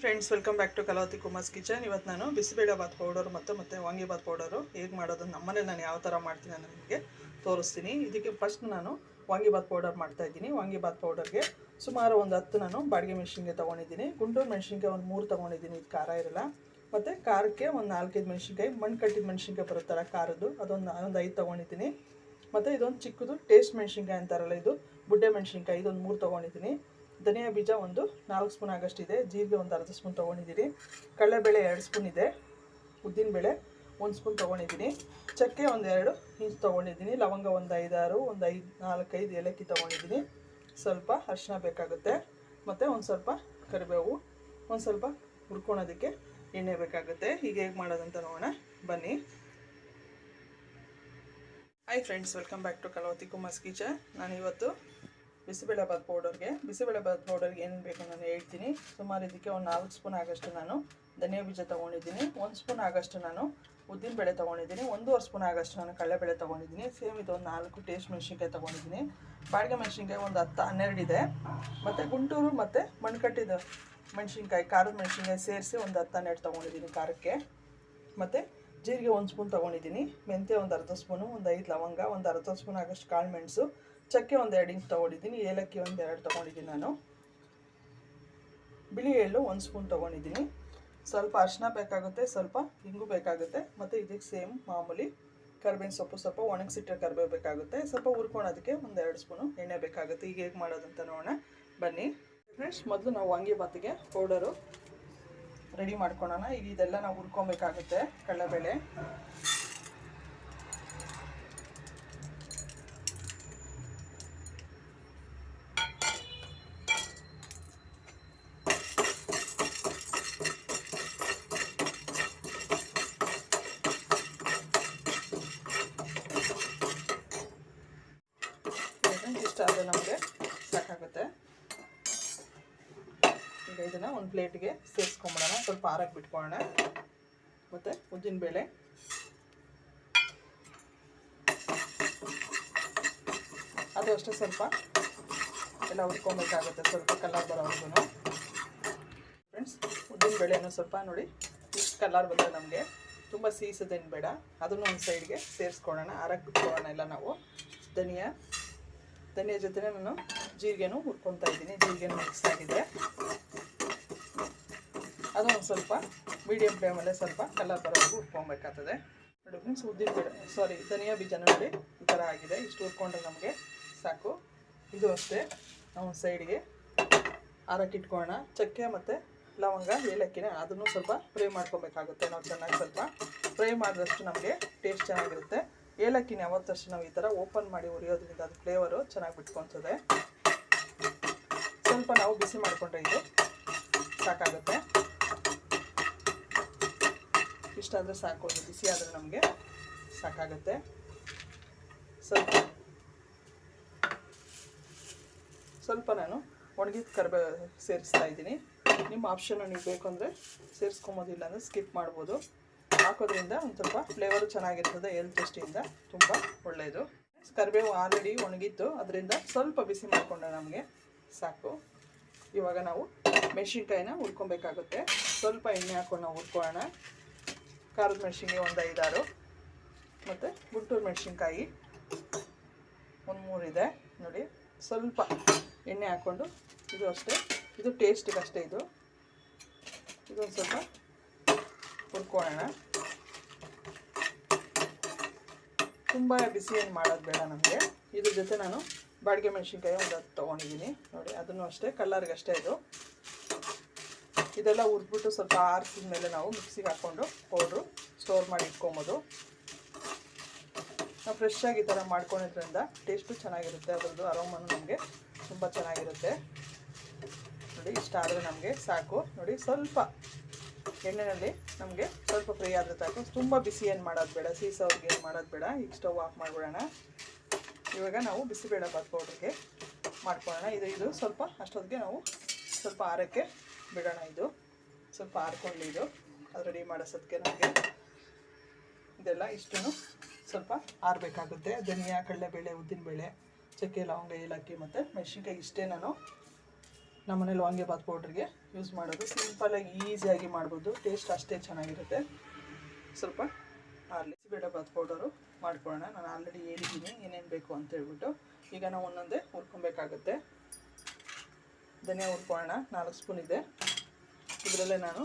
Friends welcome back to Kalavathi Kumar's kitchen ಇವತ್ತು ನಾನು bisibele Baat powder ಮತ್ತು ಮತ್ತು ವಾಂಗಿಬಾತ್ ಪೌಡರು ಹೇಗೆ ಮಾಡೋದು ನಮ್ಮನೆ ನಾನು ಯಾವ ಥರ ಮಾಡ್ತೀನಿ ಅನ್ನೋ ನಿಮಗೆ ತೋರಿಸ್ತೀನಿ. ಇದಕ್ಕೆ ಫಸ್ಟ್ ನಾನು ವಾಂಗಿಬಾತ್ ಪೌಡರ್ ಮಾಡ್ತಾ ಇದ್ದೀನಿ. ವಾಂಗಿಬಾತ್ ಪೌಡರ್ಗೆ ಸುಮಾರು ಒಂದು ಹತ್ತು ನಾನು ಬಾಡಿಗೆ ಮೆಣಸಿನ್ಗೆ ತೊಗೊಂಡಿದ್ದೀನಿ. ಗುಂಟೂರು ಮೆಣಸಿನ್ಕಾಯಿ ಒಂದು ಮೂರು ತೊಗೊಂಡಿದ್ದೀನಿ. ಇದು ಖಾರ ಇರಲ್ಲ. ಮತ್ತು ಖಾರಕ್ಕೆ ಒಂದು ನಾಲ್ಕೈದು ಮೆಣಸಿನ್ಕಾಯಿ ಮಣ್ಣು ಕಟ್ಟಿದ ಮೆಣಸಿನ್ಕಾಯಿ ಬರುತ್ತಲ್ಲ ಖಾರದ್ದು, ಅದೊಂದು ಒಂದು ಐದು ತೊಗೊಂಡಿದ್ದೀನಿ. ಮತ್ತು ಇದೊಂದು ಚಿಕ್ಕದು ಟೇಸ್ಟ್ ಮೆಣಸಿನ್ಕಾಯಿ ಅಂತಾರಲ್ಲ ಇದು, ಬುಡ್ಡೆ ಮೆಣಸಿನ್ಕಾಯಿ ಇದೊಂದು ಮೂರು ತೊಗೊಂಡಿದ್ದೀನಿ. ಧನಿಯಾ ಬೀಜ ಒಂದು ನಾಲ್ಕು ಸ್ಪೂನ್ ಆಗಷ್ಟಿದೆ. ಜೀರಿಗೆ ಒಂದು ಅರ್ಧ ಸ್ಪೂನ್ ತೊಗೊಂಡಿದ್ದೀನಿ. ಕಡಲೆಬೇಳೆ ಎರಡು ಸ್ಪೂನ್ ಇದೆ. ಉದ್ದಿನಬೇಳೆ ಒಂದು ಸ್ಪೂನ್ ತೊಗೊಂಡಿದ್ದೀನಿ. ಚಕ್ಕೆ ಒಂದು ಎರಡು ಇಂಚು ತೊಗೊಂಡಿದ್ದೀನಿ. ಲವಂಗ ಒಂದು ಐದಾರು, ಒಂದು ಐದು, ನಾಲ್ಕೈದು ಏಲಕ್ಕಿ ತೊಗೊಂಡಿದ್ದೀನಿ. ಸ್ವಲ್ಪ ಅರಿಶಿನ ಬೇಕಾಗುತ್ತೆ. ಮತ್ತು ಒಂದು ಸ್ವಲ್ಪ ಕರಿಬೇವು, ಒಂದು ಸ್ವಲ್ಪ ಹುರ್ಕೊಳೋದಕ್ಕೆ ಎಣ್ಣೆ ಬೇಕಾಗುತ್ತೆ. ಹೀಗೆ ಹೇಗೆ ಮಾಡೋದಂತ ನೋಡೋಣ. ಬನ್ನಿ. Hi friends welcome back to Kalavathi Kumar's kitchen ನಾನು ಇವತ್ತು ಬಿಸಿಬೇಳೆಬಾತ್ ಪೌಡರ್ಗೆ ಬಿಸಿಬೇಳೆಬಾತ್ ಪೌಡರ್ಗೆ ಏನು ಬೇಕು ನಾನು ಹೇಳ್ತೀನಿ. ಸುಮಾರು ಇದಕ್ಕೆ ಒಂದು ನಾಲ್ಕು ಸ್ಪೂನ್ ಆಗಷ್ಟು ನಾನು ಧನಿಯಾ ಬೀಜ ತೊಗೊಂಡಿದ್ದೀನಿ. ಒಂದು ಸ್ಪೂನ್ ಆಗಷ್ಟು ನಾನು ಉದ್ದಿನಬೇಳೆ ತೊಗೊಂಡಿದ್ದೀನಿ. ಒಂದೂವರೆ ಸ್ಪೂನ್ ಆಗಷ್ಟು ನಾನು ಕಡಲೆಬೇಳೆ ತೊಗೊಂಡಿದ್ದೀನಿ. ಸೇಮ್ ಇದು ಒಂದು ನಾಲ್ಕು ಟೇಸ್ಟ್ ಮೆಣಸಿನ್ಕಾಯಿ ತೊಗೊಂಡಿದ್ದೀನಿ. ಬಾಡಿಗೆ ಮೆಣಸಿನ್ಕಾಯಿ ಒಂದು ಹತ್ತು ಹನ್ನೆರಡು ಇದೆ. ಮತ್ತು ಗುಂಟೂರು ಮತ್ತು ಮಣ್ಕಟ್ಟಿದ ಮೆಣಸಿನ್ಕಾಯಿ, ಖಾರದ ಮೆಣಸಿನ್ಕಾಯಿ ಸೇರಿಸಿ ಒಂದು ಹತ್ತು ಹನ್ನೆರಡು ತೊಗೊಂಡಿದ್ದೀನಿ ಖಾರಕ್ಕೆ. ಮತ್ತು ಜೀರಿಗೆ ಒಂದು ಸ್ಪೂನ್ ತೊಗೊಂಡಿದ್ದೀನಿ. ಮೆಂತ್ಯ ಒಂದು ಅರ್ಧ ಸ್ಪೂನು ಒಂದು ಐದು ಲವಂಗ, ಒಂದು ಅರ್ಧ ಸ್ಪೂನ್ ಆಗಷ್ಟು ಕಾಳು ಮೆಣಸು ಚಕ್ಕೆ ಒಂದು ಎರಡು ಇಂಚ್ ತೊಗೊಂಡಿದ್ದೀನಿ, ಏಲಕ್ಕಿ ಒಂದು ಎರಡು ತೊಗೊಂಡಿದ್ದೀನಿ ನಾನು. ಬಿಳಿ ಎಳ್ಳು ಒಂದು ಸ್ಪೂನ್ ತೊಗೊಂಡಿದ್ದೀನಿ. ಸ್ವಲ್ಪ ಅರ್ಶಿನ ಬೇಕಾಗುತ್ತೆ, ಸ್ವಲ್ಪ ಹಿಂಗು ಬೇಕಾಗುತ್ತೆ, ಮತ್ತು ಇದಕ್ಕೆ ಸೇಮ್ ಮಾಮೂಲಿ ಕರ್ಬೇವಿನ ಸೊಪ್ಪು ಸ್ವಲ್ಪ ಒಣಗಿಸಿಟ್ಟರೆ ಕರ್ಬೇವು ಬೇಕಾಗುತ್ತೆ, ಸ್ವಲ್ಪ ಹುರ್ಕೊಳೋದಕ್ಕೆ ಎರಡು ಸ್ಪೂನು ಎಣ್ಣೆ ಬೇಕಾಗುತ್ತೆ. ಈಗ ಹೇಗೆ ಮಾಡೋದಂತ ನೋಡೋಣ, ಬನ್ನಿ. ಫ್ರೆಂಡ್ಸ್ ಮೊದಲು ನಾವು ವಾಂಗಿಬಾತಿಗೆ ಪೌಡರು ರೆಡಿ ಮಾಡ್ಕೊಳೋಣ. ಈಗ ಇದೆಲ್ಲ ನಾವು ಹುರ್ಕೊಬೇಕಾಗುತ್ತೆ ಕಡಲೆಬೇಳೆ ಇಷ್ಟ ಆದರೆ ನಮಗೆ ಸಾಕಾಗುತ್ತೆ ಈಗ ಇದನ್ನು ಒಂದು ಪ್ಲೇಟ್ಗೆ ಸೇರಿಸ್ಕೊಂಬಿಡೋಣ. ಸ್ವಲ್ಪ ಆರಕ್ಕೆ ಬಿಟ್ಕೊಳ್ಳೋಣ. ಮತ್ತು ಉದ್ದಿನಬೇಳೆ ಅದು ಅಷ್ಟೇ ಸ್ವಲ್ಪ. ಎಲ್ಲ ಹುರ್ಕೊಬೇಕಾಗುತ್ತೆ. ಸ್ವಲ್ಪ ಕಲರ್ ಬರೋವರೆಗೂ. ಫ್ರೆಂಡ್ಸ್ ಉದ್ದಿನಬೇಳೆನೂ ಸ್ವಲ್ಪ ನೋಡಿ ಇಷ್ಟು ಕಲರ್ ಬಂದರೆ ನಮಗೆ ತುಂಬ ಸೀಸದೇನು ಬೇಡ. ಅದನ್ನು ಒಂದು ಸೈಡ್ಗೆ ಸೇರಿಸ್ಕೊಳ್ಳೋಣ. ಆರಕ್ಕೆ ಬಿಟ್ಕೊಳ್ಳೋಣ ಎಲ್ಲ ನಾವು. ಧನಿಯಾ. ಧನಿಯ ಜೊತೆ ನಾನು ಜೀರಿಗೆನೂ ಹುರ್ಕೊತಾ ಇದ್ದೀನಿ. ಜೀರಿಗೆನೂ ಮಿಕ್ಸ್ ಆಗಿದೆ. ಅದು ಒಂದು ಸ್ವಲ್ಪ ಮೀಡಿಯಮ್ ಫ್ಲೇಮಲ್ಲೇ ಸ್ವಲ್ಪ ಕಲರ್ ಬರೋವರೆಗೂ ಉಟ್ಕೊಬೇಕಾಗ್ತದೆ ನೋಡಿ ಮೀನ್ಸ್ ಉದ್ದಿನ ಬೇಡ ಸಾರಿ ಧನಿಯಾ ಬೀಜ ನೋಡಿ ಈ ಥರ ಆಗಿದೆ. ಇಷ್ಟು ಹುರ್ಕೊಂಡ್ರೆ ನಮಗೆ ಸಾಕು. ಇದು ಅಷ್ಟೇ ನಾವು ಸೈಡ್ಗೆ ಆರಕ್ಕೆ ಇಟ್ಕೊಳ್ಳೋಣ. ಚಕ್ಕೆ ಮತ್ತು ಲವಂಗ, ಏಲಕ್ಕಿನ ಅದನ್ನು ಸ್ವಲ್ಪ ಫ್ರೈ ಮಾಡ್ಕೊಬೇಕಾಗುತ್ತೆ ನಾವು ಚೆನ್ನಾಗಿ ಸ್ವಲ್ಪ ಫ್ರೈ ಮಾಡಿದಷ್ಟು ನಮಗೆ ಟೇಸ್ಟ್ ಚೆನ್ನಾಗಿರುತ್ತೆ. ಏಲಕ್ಕಿನ ಯಾವತ್ತಷ್ಟು ನಾವು ಈ ಥರ ಓಪನ್ ಮಾಡಿ ಉರಿಯೋದ್ರಿಂದ ಅದು ಫ್ಲೇವರು ಚೆನ್ನಾಗಿ ಬಿಟ್ಕೊತದೆ ಸ್ವಲ್ಪ ನಾವು ಬಿಸಿ ಮಾಡಿಕೊಂಡ್ರೆ ಇದು ಸಾಕಾಗುತ್ತೆ. ಇಷ್ಟಾದರೆ ಸಾಕು ಬಿಸಿ ಆದರೆ ನಮಗೆ ಸಾಕಾಗುತ್ತೆ. ಸ್ವಲ್ಪ ಸ್ವಲ್ಪ ನಾನು ಒಣಗಿದ ಕರ್ಬೇ ಸೇರಿಸ್ತಾ ಇದ್ದೀನಿ. ನಿಮ್ಮ ಆಪ್ಷನ್ನು ನೀವು ಬೇಕು ಅಂದರೆ ಸೇರಿಸ್ಕೊಬೋದಿಲ್ಲ ಅಂದರೆ ಸ್ಕಿಪ್ ಮಾಡ್ಬೋದು. ಹಾಕೋದ್ರಿಂದ ಒಂದು ಸ್ವಲ್ಪ ಫ್ಲೇವರು ಚೆನ್ನಾಗಿರ್ತದೆ ಎಲ್ ದೃಷ್ಟಿಯಿಂದ ತುಂಬ ಒಳ್ಳೆಯದು ಕರಿಬೇವು ಆಲ್ರೆಡಿ ಒಣಗಿತ್ತು, ಅದರಿಂದ ಸ್ವಲ್ಪ ಬಿಸಿ ಮಾಡಿಕೊಂಡ್ರೆ ನಮಗೆ ಸಾಕು. ಇವಾಗ ನಾವು ಮೆಣಸಿನ್ಕಾಯಿನ ಹುರ್ಕೊಬೇಕಾಗುತ್ತೆ. ಸ್ವಲ್ಪ ಎಣ್ಣೆ ಹಾಕೊಂಡು ನಾವು ಹುರ್ಕೊಳ್ಳೋಣ. ಖಾರದ ಮೆಣಸಿನ್ಕಾಯಿ ಒಂದು ಐದಾರು. ಮತ್ತು ಗುಂಟೂರು ಮೆಣಸಿನ್ಕಾಯಿ ಒಂದು ಮೂರಿದೆ. ನೋಡಿ, ಸ್ವಲ್ಪ ಎಣ್ಣೆ ಹಾಕ್ಕೊಂಡು ಇದು ಅಷ್ಟೇ. ಇದು ಟೇಸ್ಟಿಗೆ ಅಷ್ಟೇ ಇದು. ಇದೊಂದು ಸ್ವಲ್ಪ ಹುರ್ಕೊಳ್ಳೋಣ. ತುಂಬ ಬಿಸಿ ಏನು ಮಾಡೋದು ಬೇಡ ನಮಗೆ. ಇದ್ರ ಜೊತೆ ನಾನು ಬಾಡಿಗೆ ಮೆಣಸಿನ್ಕಾಯಿ ಒಂದು ತೊಗೊಂಡಿದ್ದೀನಿ ನೋಡಿ, ಅದನ್ನು ಅಷ್ಟೇ ಕಲ್ಲರ್ಗಷ್ಟೇ ಇದು. ಇದೆಲ್ಲ ಹುರಿದ್ಬಿಟ್ಟು ಸ್ವಲ್ಪ ಆರಿಸಿದ ಮೇಲೆ ನಾವು ಮಿಕ್ಸಿಗೆ ಹಾಕ್ಕೊಂಡು ಪೌಡ್ರು ಸ್ಟೋರ್ ಮಾಡಿ ಇಟ್ಕೊಬೋದು. ನಾವು ಫ್ರೆಶ್ ಆಗಿ ಈ ಥರ ಮಾಡ್ಕೊಂಡಿದ್ರಿಂದ ಟೇಸ್ಟು ಚೆನ್ನಾಗಿರುತ್ತೆ. ಅದರದ್ದು ಅರೋಮನು ನಮಗೆ ತುಂಬ ಚೆನ್ನಾಗಿರುತ್ತೆ. ನೋಡಿ ಇಷ್ಟ ಆದರೆ ನಮಗೆ ಸಾಕು. ನೋಡಿ, ಸ್ವಲ್ಪ ಎಣ್ಣೆಯಲ್ಲಿ ನಮಗೆ ಸ್ವಲ್ಪ ಫ್ರೈ ಆದರೆ ಸಾಕು. ತುಂಬ ಬಿಸಿ ಏನು ಮಾಡೋದು ಬೇಡ. ಸೀಸವ್ರಿಗೆ ಏನು ಮಾಡೋದು ಬೇಡ. ಈಗ ಸ್ಟವ್ ಆಫ್ ಮಾಡಿಬಿಡೋಣ. ಇವಾಗ ನಾವು ಬಿಸಿಬೇಳೆ ಬಾತ್ ಪೌಡ್ರಿಗೆ ಮಾಡ್ಕೊಳ್ಳೋಣ. ಇದು ಇದು ಸ್ವಲ್ಪ ಅಷ್ಟೊತ್ತಿಗೆ ನಾವು ಸ್ವಲ್ಪ ಆರಕ್ಕೆ ಬಿಡೋಣ ಇದು. ಸ್ವಲ್ಪ ಹಾರ್ಕೊಂಡು ಇದು. ಅದು ರೆಡಿ ಮಾಡೋಸೋದಕ್ಕೆ ನಮಗೆ. ಇದೆಲ್ಲ ಇಷ್ಟು ಸ್ವಲ್ಪ ಆರಬೇಕಾಗುತ್ತೆ. ಧನಿಯಾ, ಕಡಲೆಬೇಳೆ ಉದ್ದಿನಬೇಳೆ ಚಕ್ಕೆ, ಲವಂಗ, ಏಲಕ್ಕಿ ಮತ್ತು ಮೆಣಸಿನ್ಕಾಯಿ ಇಷ್ಟೇ ನಾನು ನಮ್ಮನೇಲಿ ವಾಂಗಿಬಾತ್ ಪೌಡ್ರಿಗೆ ಯೂಸ್ ಮಾಡೋದು. ಸಿಂಪಲಾಗಿ ಈಸಿಯಾಗಿ ಮಾಡ್ಬೋದು. ಟೇಸ್ಟ್ ಅಷ್ಟೇ ಚೆನ್ನಾಗಿರುತ್ತೆ. ಸ್ವಲ್ಪ ಅಲ್ಲಿ ಬೇಳೆಬಾತ್ ಪೌಡರು ಮಾಡ್ಕೊಳ್ಳೋಣ. ನಾನು ಆಲ್ರೆಡಿ ಹೇಳಿದ್ದೀನಿ ಏನೇನು ಬೇಕು ಅಂತ ಹೇಳ್ಬಿಟ್ಟು. ಈಗ ನಾವು ಒಂದೊಂದೇ ಹುರ್ಕೊಬೇಕಾಗುತ್ತೆ. ಧನಿಯಾ ಹುರ್ಕೊಳ್ಳೋಣ. ನಾಲ್ಕು ಸ್ಪೂನ್ ಇದೆ. ಇದರಲ್ಲೇ ನಾನು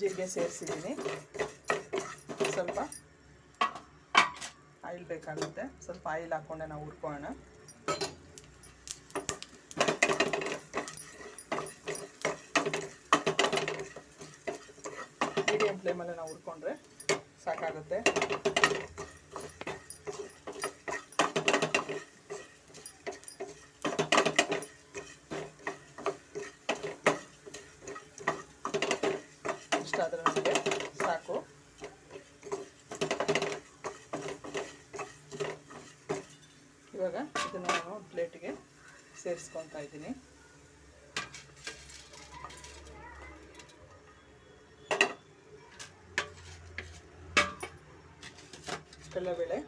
ಜೀರಿಗೆ ಸೇರಿಸಿದ್ದೀನಿ. ಸ್ವಲ್ಪ ಆಯಿಲ್ ಬೇಕಾಗುತ್ತೆ. ಸ್ವಲ್ಪ ಆಯಿಲ್ ಹಾಕ್ಕೊಂಡೆ ನಾವು ಹುರ್ಕೊಳ್ಳೋಣ ಮೀಡಿಯಂ ಫ್ಲೇಮಲ್ಲಿ ನಾವು ಹುರ್ಕೊಂಡ್ರೆ ಸಾಕಾಗುತ್ತೆ ಇಷ್ಟಾದರೆ ನಮಗೆ ಸಾಕು. ಇವಾಗ ಇದನ್ನು ನಾನು ಪ್ಲೇಟಿಗೆ ಸೇರಿಸ್ಕೊತಾ ಇದ್ದೀನಿ. ಕಡಲೆಬೇಳೆ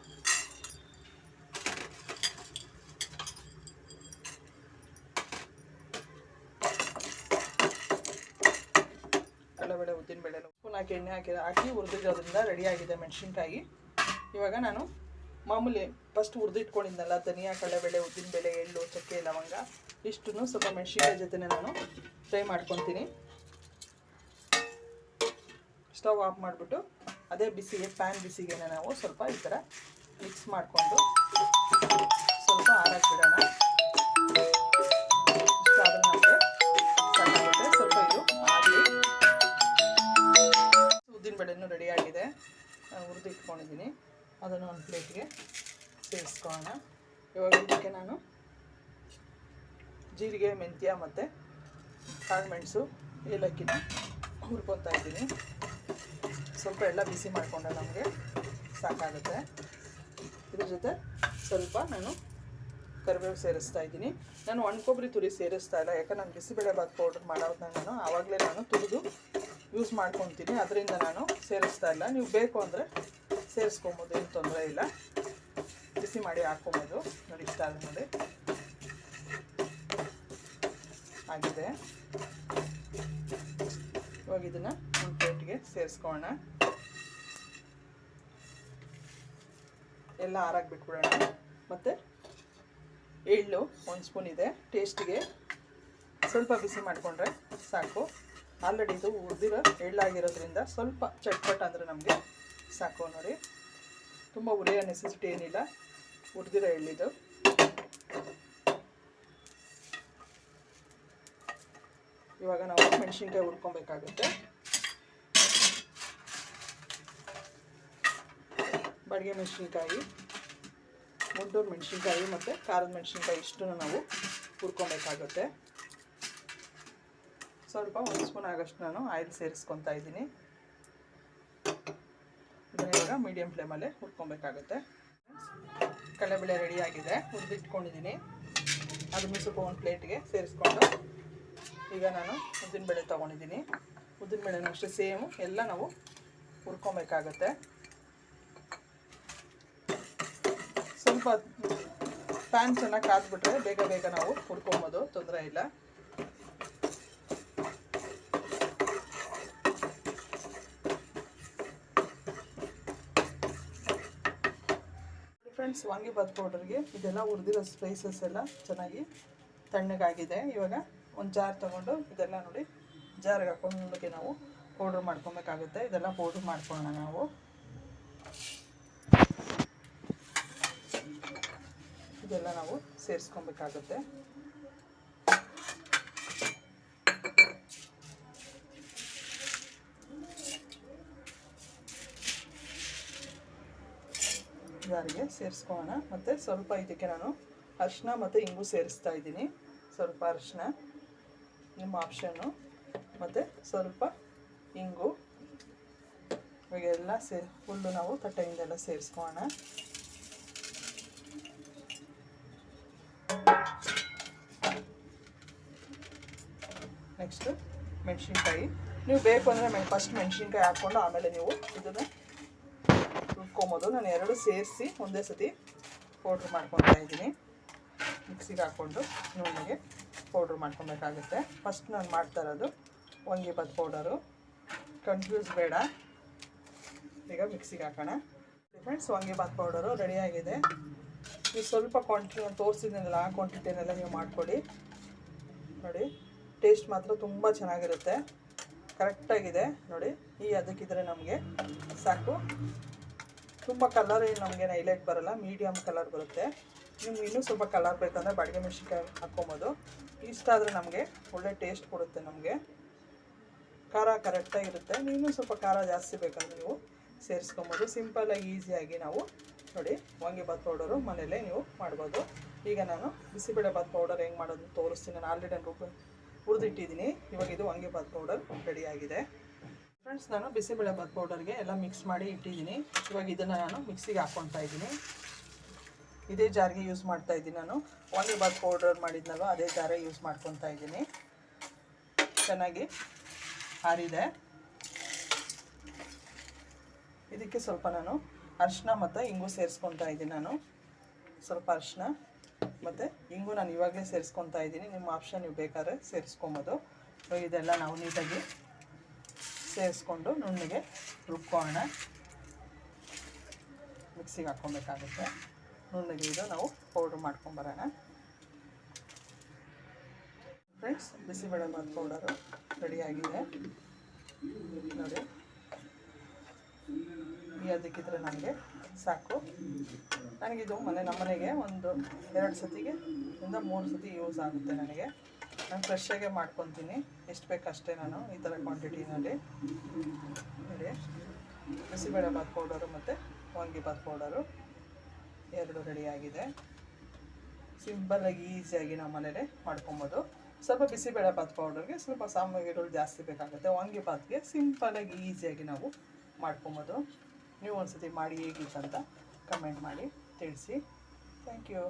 ಹಾಕಿ ಎಣ್ಣೆ ಹಾಕಿ ಹಾಕಿ ಹುರಿದಿರೋದ್ರಿಂದ ರೆಡಿಯಾಗಿದೆ ಮೆಣಸಿನ್ಕಾಯಿ. ಇವಾಗ ನಾನು ಮಾಮೂಲಿ ಫಸ್ಟ್ ಹುರಿದಿಟ್ಕೊಂಡಿದ್ನಲ್ಲ, ಧನಿಯಾ, ಕಡಲೆಬೇಳೆ, ಉದ್ದಿನಬೇಳೆ, ಎಳ್ಳು, ಚಕ್ಕೆ, ಲವಂಗ, ಇಷ್ಟನ್ನು ಸ್ವಲ್ಪ ಮೆಣಸಿನ್ಕಾಯಿ ಜೊತೆ ನಾನು ಫ್ರೈ ಮಾಡ್ಕೊತೀನಿ. ಸ್ಟವ್ ಆಫ್ ಮಾಡಿಬಿಟ್ಟು ಅದೇ ಬಿಸಿಗೆ ಪ್ಯಾನ್ ಬಿಸಿಗೆ ನಾವು ಸ್ವಲ್ಪ ಈ ಥರ ಮಿಕ್ಸ್ ಮಾಡಿಕೊಂಡು ಸ್ವಲ್ಪ ಆರಕ್ಕೆ ಬಿಡೋಣ ನಾನು ಹುರಿದಿಟ್ಕೊಂಡಿದ್ದೀನಿ ಅದನ್ನು ಒಂದು ಪ್ಲೇಟ್ಗೆ ಸೇರಿಸ್ಕೊಳ್ಳೋಣ. ಇವಾಗ ಇದಕ್ಕೆ ನಾನು ಜೀರಿಗೆ, ಮೆಂತ್ಯ ಮತ್ತು ಕಾಳುಮೆಣಸು ಏಲಕ್ಕಿನ ಹುರ್ಕೊತಾ ಇದ್ದೀನಿ. ಸ್ವಲ್ಪ ಎಲ್ಲ ಬಿಸಿ ಮಾಡಿಕೊಂಡ್ರೆ ನಮಗೆ ಸಾಕಾಗುತ್ತೆ. ಇದ್ರ ಜೊತೆ ಸ್ವಲ್ಪ ನಾನು ಕರಿಬೇವು ಸೇರಿಸ್ತಾ ಇದ್ದೀನಿ. ನಾನು ಒಣ ಕೊಬ್ಬರಿ ತುರಿ ಸೇರಿಸ್ತಾ ಇಲ್ಲ. ಯಾಕಂದ್ರೆ ನಾನು ಬಿಸಿಬೇಳೆಬಾತ್ ಪೌಡ್ರ್ ಮಾಡೋದನ್ನ ನಾನು ಆವಾಗಲೇ ನಾನು ತುರಿದು ಯೂಸ್ ಮಾಡ್ಕೊತೀನಿ. ಅದರಿಂದ ನಾನು ಸೇರಿಸ್ತಾ ಇಲ್ಲ. ನೀವು ಬೇಕು ಅಂದರೆ ಸೇರಿಸ್ಕೊಬೋದು, ಏನು ತೊಂದರೆ ಇಲ್ಲ. ಬಿಸಿ ಮಾಡಿ ಹಾಕ್ಕೊಬೋದು. ನೋಡಿ, ಇಷ್ಟ ಆದ ಆಗಿದೆ. ಇವಾಗ ಇದನ್ನು ಒಂದು ಪ್ಲೇಟ್ಗೆ ಸೇರಿಸ್ಕೊಳ್ಳೋಣ. ಎಲ್ಲ ಆರಾಗಿ ಬಿಟ್ಬಿಡೋಣ ಮತ್ತು ಎಳ್ಳು ಒಂದು ಸ್ಪೂನ್ ಇದೆ. ಟೇಸ್ಟಿಗೆ ಸ್ವಲ್ಪ ಬಿಸಿ ಮಾಡಿಕೊಂಡ್ರೆ ಸಾಕು. ಆಲ್ರೆಡಿ ಇದು ಉದ್ದಿರೋ ಎಳ್ಳಾಗಿರೋದ್ರಿಂದ ಸ್ವಲ್ಪ ಚಟ್ಪಟ್ ಅಂದರೆ ನಮಗೆ ಸಾಕು ನೋಡಿ. ತುಂಬ ಉರಿಯೋ ನೆಸೆಸಿಟಿ ಏನಿಲ್ಲ. ಹುರಿದಿರೋ ಎಳ್ಳಿದು. ಇವಾಗ ನಾವು ಮೆಣಸಿನ್ಕಾಯಿ ಹುರ್ಕೊಬೇಕಾಗುತ್ತೆ. ಬಡಿಗೆ ಮೆಣಸಿನ್ಕಾಯಿ, ಮುಂಡೂರು ಮೆಣಸಿನ್ಕಾಯಿ ಮತ್ತು ಖಾರದ ಮೆಣಸಿನ್ಕಾಯಿ ಇಷ್ಟನ್ನು ನಾವು ಹುರ್ಕೊಬೇಕಾಗುತ್ತೆ. ಸ್ವಲ್ಪ ಒಂದು ಸ್ಪೂನ್ ಆಗೋಷ್ಟು ನಾನು ಆಯಿಲ್ ಸೇರಿಸ್ಕೊತಾ ಇದ್ದೀನಿ. ಇವಾಗ ಮೀಡಿಯಮ್ ಫ್ಲೇಮಲ್ಲೇ ಹುರ್ಕೊಬೇಕಾಗುತ್ತೆ. ಕಡಲೆಬೇಳೆ ರೆಡಿಯಾಗಿದೆ ಹುರಿದಿಟ್ಕೊಂಡಿದ್ದೀನಿ ಅದು ಮಿಸುಕು ಒಂದು ಪ್ಲೇಟ್ಗೆ ಸೇರಿಸ್ಕೊಂಡು ಈಗ ನಾನು ಉದ್ದಿನಬೇಳೆ ತೊಗೊಂಡಿದ್ದೀನಿ ಉದ್ದಿನಬೇಳೆನೂ ಅಷ್ಟೇ ಸೇಮು. ಎಲ್ಲ ನಾವು ಹುರ್ಕೊಬೇಕಾಗತ್ತೆ. ಸ್ವಲ್ಪ ಪ್ಯಾನ್ ಚೆನ್ನಾಗಿ ಕಾದ್ಬಿಟ್ರೆ ಬೇಗ ಬೇಗ ನಾವು ಹುರ್ಕೊಬೋದು. ತೊಂದರೆ ಇಲ್ಲ. ಫ್ರೆಂಡ್ಸ್ ವಾಂಗಿಬಾತ್ ಪೌಡರ್ಗೆ ಇದೆಲ್ಲ ಉರಿದಿರೋ ಸ್ಪೈಸಸ್ ಎಲ್ಲ ಚೆನ್ನಾಗಿ ತಣ್ಣಗಾಗಿದೆ. ಇವಾಗ ಒಂದು ಜಾರ್ ತೊಗೊಂಡು ಇದೆಲ್ಲ ನೋಡಿ ಜಾರ್ಗೆ ಹಾಕೊಂಡೋಗಿ ನಾವು ಪೌಡ್ರ್ ಮಾಡ್ಕೊಬೇಕಾಗುತ್ತೆ. ಇದೆಲ್ಲ ಪೌಡ್ರ್ ಮಾಡ್ಕೊಳ್ಳೋಣ ನಾವು. ಇದೆಲ್ಲ ನಾವು ಸೇರಿಸ್ಕೊಬೇಕಾಗುತ್ತೆ. ಜಾರಿಗೆ ಸೇರಿಸ್ಕೊಳ್ಳೋಣ ಮತ್ತು ಸ್ವಲ್ಪ ಇದಕ್ಕೆ ನಾನು ಅರಿಶಿನ ಮತ್ತು ಇಂಗು ಸೇರಿಸ್ತಾ ಇದ್ದೀನಿ. ಸ್ವಲ್ಪ ಅರಿಶಿನ, ನಿಮ್ಮ ಆಪ್ಷನ್ನು. ಮತ್ತು ಸ್ವಲ್ಪ ಇಂಗು ಇವಾಗೆಲ್ಲ ಸೇ, ಫುಲ್ಲು ನಾವು ತಟ್ಟೆಯಿಂದೆಲ್ಲ ಸೇರಿಸ್ಕೊಳ್ಳೋಣ ನೆಕ್ಸ್ಟು ಮೆಣಸಿನ್ಕಾಯಿ. ನೀವು ಬೇಕು ಅಂದರೆ ಮೆ ಫಸ್ಟ್ ಮೆಣಸಿನ್ಕಾಯಿ ಹಾಕ್ಕೊಂಡು ಆಮೇಲೆ ನೀವು ಇದನ್ನು ರುಬ್ಕೊಬೋದು. ನಾನು ಎರಡು ಸೇರಿಸಿ ಒಂದೇ ಸತಿ ಪೌಡ್ರ್ ಮಾಡ್ಕೊತಾ ಇದ್ದೀನಿ. ಮಿಕ್ಸಿಗೆ ಹಾಕ್ಕೊಂಡು ನುಣ್ಣಗೆ ಪೌಡ್ರ್ ಮಾಡ್ಕೊಬೇಕಾಗುತ್ತೆ. ಫಸ್ಟ್ ನಾನು ಮಾಡ್ತಾ ಇರೋದು ವಾಂಗಿಬಾತ್ ಪೌಡರು ಕನ್ಫ್ಯೂಸ್ ಬೇಡ. ಈಗ ಮಿಕ್ಸಿಗೆ ಹಾಕೋಣ. ಫ್ರೆಂಡ್ಸ್ ವಾಂಗಿಬಾತ್ ಪೌಡರು ರೆಡಿಯಾಗಿದೆ ನೀವು ಸ್ವಲ್ಪ ಕ್ವಾಂಟಿಟಿ ನಾನು ತೋರಿಸಿದ್ದೀನಲ್ಲ, ಆ ಕ್ವಾಂಟಿಟಿನೆಲ್ಲ ನೀವು ಮಾಡ್ಕೊಳ್ಳಿ ನೋಡಿ ಟೇಸ್ಟ್ ಮಾತ್ರ ತುಂಬ ಚೆನ್ನಾಗಿರುತ್ತೆ. ಕರೆಕ್ಟಾಗಿದೆ ನೋಡಿ, ಈ ಅದಕ್ಕಿದ್ರೆ ನಮಗೆ ಸಾಕು. ತುಂಬ ಕಲರ್ ಏನು ನಮಗೇನು ಹೈಲೈಟ್ ಬರಲ್ಲ ಮೀಡಿಯಮ್ ಕಲರ್ ಬರುತ್ತೆ. ನಿಮ್ಗೆ ಇನ್ನೂ ಸ್ವಲ್ಪ ಕಲರ್ ಬೇಕಂದರೆ ಬಾಡಿಗೆ ಮೆಣಸಿನ್ಕಾಯಿ ಹಾಕ್ಕೊಬೋದು. ಇಷ್ಟ ಆದರೆ ನಮಗೆ ಒಳ್ಳೆ ಟೇಸ್ಟ್ ಕೊಡುತ್ತೆ ನಮಗೆ. ಖಾರ ಕರೆಕ್ಟಾಗಿರುತ್ತೆ ನೀನು ಸ್ವಲ್ಪ ಖಾರ ಜಾಸ್ತಿ ಬೇಕಂದರೆ ನೀವು ಸೇರಿಸ್ಕೊಬೋದು. ಸಿಂಪಲ್ಲಾಗಿ ಈಸಿಯಾಗಿ ನಾವು ನೋಡಿ ವಾಂಗಿಬಾತ್ ಪೌಡರು ಮನೆಯಲ್ಲೇ ನೀವು ಮಾಡ್ಬೋದು. ಈಗ ನಾನು ಬಿಸಿಬೇಳೆಬಾತ್ ಪೌಡರ್ ಹೆಂಗೆ ಮಾಡೋದು ತೋರಿಸ್ತೀನಿ. ನಾನು ಆಲ್ರೆಡಿ ನಾನು ರುಬ್ಬ ಹುರಿದಿಟ್ಟಿದ್ದೀನಿ. ಇವಾಗ ಇದು ವಾಂಗಿಬಾತ್ ಪೌಡರ್ ರೆಡಿಯಾಗಿದೆ ಫ್ರೆಂಡ್ಸ್ ನಾನು ಬಿಸಿಬೇಳೆಬಾತ್ ಪೌಡರ್ಗೆ ಎಲ್ಲ ಮಿಕ್ಸ್ ಮಾಡಿ ಇಟ್ಟಿದ್ದೀನಿ. ಇವಾಗ ಇದನ್ನು ನಾನು ಮಿಕ್ಸಿಗೆ ಹಾಕ್ಕೊತಾ ಇದ್ದೀನಿ. ಇದೇ ಜಾರಿಗೆ ಯೂಸ್ ಮಾಡ್ತಾ ಇದ್ದೀನಿ ನಾನು. ವಾಂಗಿಬಾತ್ ಪೌಡರ್ ಮಾಡಿದ್ನಲ್ವ, ಅದೇ ಜಾರೇ ಯೂಸ್ ಮಾಡ್ಕೊತಾ ಇದ್ದೀನಿ. ಚೆನ್ನಾಗಿ ಹಾರಿದೆ ಇದಕ್ಕೆ ಸ್ವಲ್ಪ ನಾನು ಅರಿಶಿನ ಮತ್ತು ಇಂಗು ಸೇರಿಸ್ಕೊತಾ ಇದ್ದೀನಿ ನಾನು. ಸ್ವಲ್ಪ ಅರಿಶಿನ ಮತ್ತು ಇಂಗು ನಾನು ಇವಾಗಲೇ ಸೇರಿಸ್ಕೊತಾ ಇದ್ದೀನಿ. ನಿಮ್ಮ ಆಪ್ಷನ್ ನೀವು ಬೇಕಾದ್ರೆ ಸೇರಿಸ್ಕೊಬೋದು. ಇದೆಲ್ಲ ನಾವು ನೀಟಾಗಿ ಸೇರಿಸ್ಕೊಂಡು ನುಣ್ಣಗೆ ರುಬ್ಕೋಣ ಮಿಕ್ಸಿಗೆ ಹಾಕ್ಕೊಬೇಕಾಗುತ್ತೆ. ನುಣ್ಣಗೆ ಇದು ನಾವು ಪೌಡ್ರ್ ಮಾಡ್ಕೊಂಬರೋಣ ಫ್ರೆಂಡ್ಸ್ ಬಿಸಿಬೇಳೆಬಾತ್ ಪೌಡರು ರೆಡಿಯಾಗಿದೆ. ನೋಡಿ. ಅದಕ್ಕಿದ್ರೆ ನನಗೆ ಸಾಕು. ನನಗಿದು ಮನೆ ನಮ್ಮನೆಗೆ ಒಂದು ಎರಡು ಸತಿಗೆ ಇಂದ ಮೂರು ಸತಿ ಯೂಸ್ ಆಗುತ್ತೆ ನನಗೆ. ನಾನು ಫ್ರೆಶ್ಶಾಗೆ ಮಾಡ್ಕೊತೀನಿ. ಎಷ್ಟು ಬೇಕು ಅಷ್ಟೇ ನಾನು ಈ ಥರ ಕ್ವಾಂಟಿಟಿನಲ್ಲಿ ನೋಡಿ. ಬಿಸಿಬೇಳೆಬಾತ್ ಪೌಡರು ಮತ್ತು ವಾಂಗಿಬಾತ್ ಪೌಡರು ಎರಡು ರೆಡಿಯಾಗಿದೆ ಸಿಂಪಲ್ಲಾಗಿ ಈಸಿಯಾಗಿ ನಾವು ಮನೇಲೆ ಮಾಡ್ಕೊಬೋದು. ಸ್ವಲ್ಪ ಬಿಸಿಬೇಳೆಬಾತ್ ಪೌಡರ್ಗೆ ಸ್ವಲ್ಪ ಸಾಮಗ್ರಿಗಳು ಜಾಸ್ತಿ ಬೇಕಾಗುತ್ತೆ. ವಾಂಗಿಬಾತ್ಗೆ ಸಿಂಪಲ್ಲಾಗಿ ಈಸಿಯಾಗಿ ನಾವು ಮಾಡ್ಕೊಬೋದು. ನೀವು ಒಂದು ಸತಿ ಮಾಡಿ ಹೇಗಿತ್ತಂತ ಕಮೆಂಟ್ ಮಾಡಿ ತಿಳಿಸಿ. Thank you